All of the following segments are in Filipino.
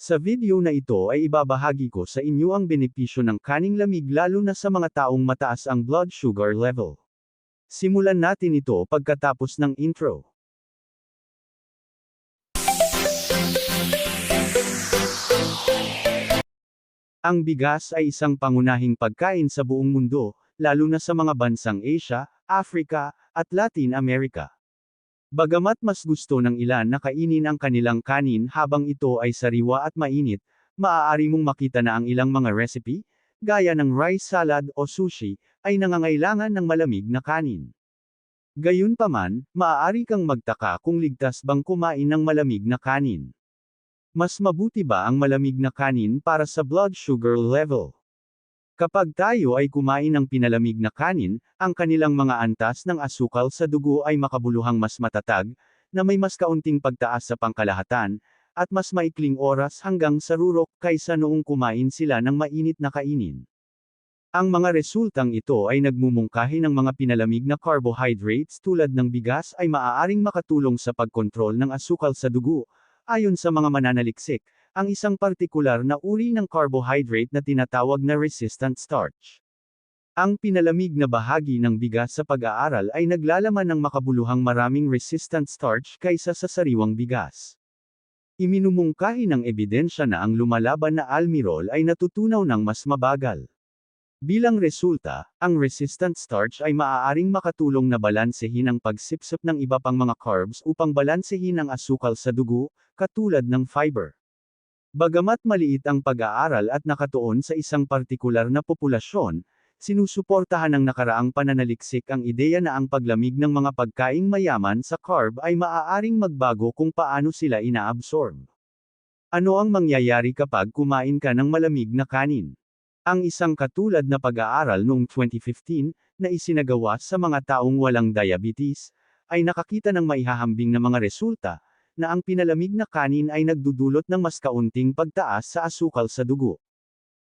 Sa video na ito ay ibabahagi ko sa inyo ang benepisyo ng kaning lamig lalo na sa mga taong mataas ang blood sugar level. Simulan natin ito pagkatapos ng intro. Ang bigas ay isang pangunahing pagkain sa buong mundo, lalo na sa mga bansang Asia, Africa, at Latin America. Bagamat mas gusto ng ilan na kainin ang kanilang kanin habang ito ay sariwa at mainit, maaari mong makita na ang ilang mga recipe, gaya ng rice salad o sushi, ay nangangailangan ng malamig na kanin. Gayunpaman, maaari kang magtaka kung ligtas bang kumain ng malamig na kanin. Mas mabuti ba ang malamig na kanin para sa blood sugar level? Kapag tayo ay kumain ng pinalamig na kanin, ang kanilang mga antas ng asukal sa dugo ay makabuluhang mas matatag, na may mas kaunting pagtaas sa pangkalahatan, at mas maikling oras hanggang sa rurok kaysa noong kumain sila ng mainit na kainin. Ang mga resultang ito ay nagmumungkahi ng mga pinalamig na carbohydrates tulad ng bigas ay maaaring makatulong sa pagkontrol ng asukal sa dugo, ayon sa mga mananaliksik, ang isang partikular na uri ng carbohydrate na tinatawag na resistant starch. Ang pinalamig na bahagi ng bigas sa pag-aaral ay naglalaman ng makabuluhang maraming resistant starch kaysa sa sariwang bigas. Iminumungkahi ng ebidensya na ang lumalaban na almirol ay natutunaw ng mas mabagal. Bilang resulta, ang resistant starch ay maaaring makatulong na balansehin ang pagsipsip ng iba pang mga carbs upang balansehin ang asukal sa dugo, katulad ng fiber. Bagamat maliit ang pag-aaral at nakatuon sa isang partikular na populasyon, sinusuportahan ng nakaraang pananaliksik ang ideya na ang paglamig ng mga pagkaing mayaman sa carb ay maaaring magbago kung paano sila inaabsorb. Ano ang mangyayari kapag kumain ka ng malamig na kanin? Ang isang katulad na pag-aaral noong 2015, na isinagawa sa mga taong walang diabetes, ay nakakita ng maihahambing na mga resulta, na ang pinalamig na kanin ay nagdudulot ng mas kaunting pagtaas sa asukal sa dugo.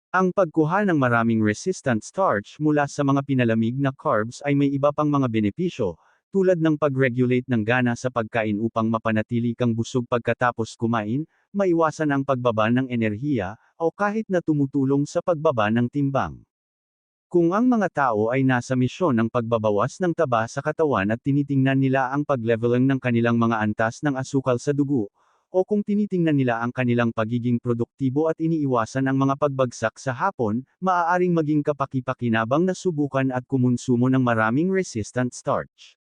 Ang pagkuha ng maraming resistant starch mula sa mga pinalamig na carbs ay may iba pang mga benepisyo, tulad ng pag-regulate ng gana sa pagkain upang mapanatili kang busog pagkatapos kumain, maiwasan ang pagbaba ng enerhiya, o kahit na tumutulong sa pagbaba ng timbang. Kung ang mga tao ay nasa misyon ng pagbabawas ng taba sa katawan at tinitingnan nila ang pagleveling ng kanilang mga antas ng asukal sa dugo, o kung tinitingnan nila ang kanilang pagiging produktibo at iniiwasan ang mga pagbagsak sa hapon, maaaring maging kapaki-pakinabang na subukan at kumonsumo ng maraming resistant starch.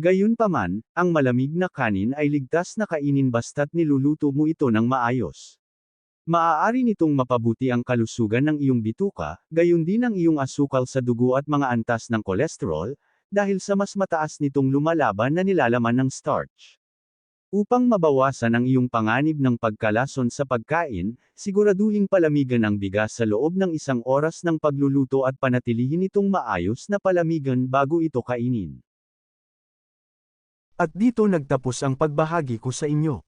Gayunpaman, ang malamig na kanin ay ligtas na kainin basta't niluluto mo ito ng maayos. Maaari nitong mapabuti ang kalusugan ng iyong bituka, gayon din ang iyong asukal sa dugo at mga antas ng kolesterol, dahil sa mas mataas nitong lumalaban na nilalaman ng starch. Upang mabawasan ang iyong panganib ng pagkalason sa pagkain, siguraduhing palamigan ang bigas sa loob ng isang oras ng pagluluto at panatilihin itong maayos na palamigan bago ito kainin. At dito nagtapos ang pagbahagi ko sa inyo.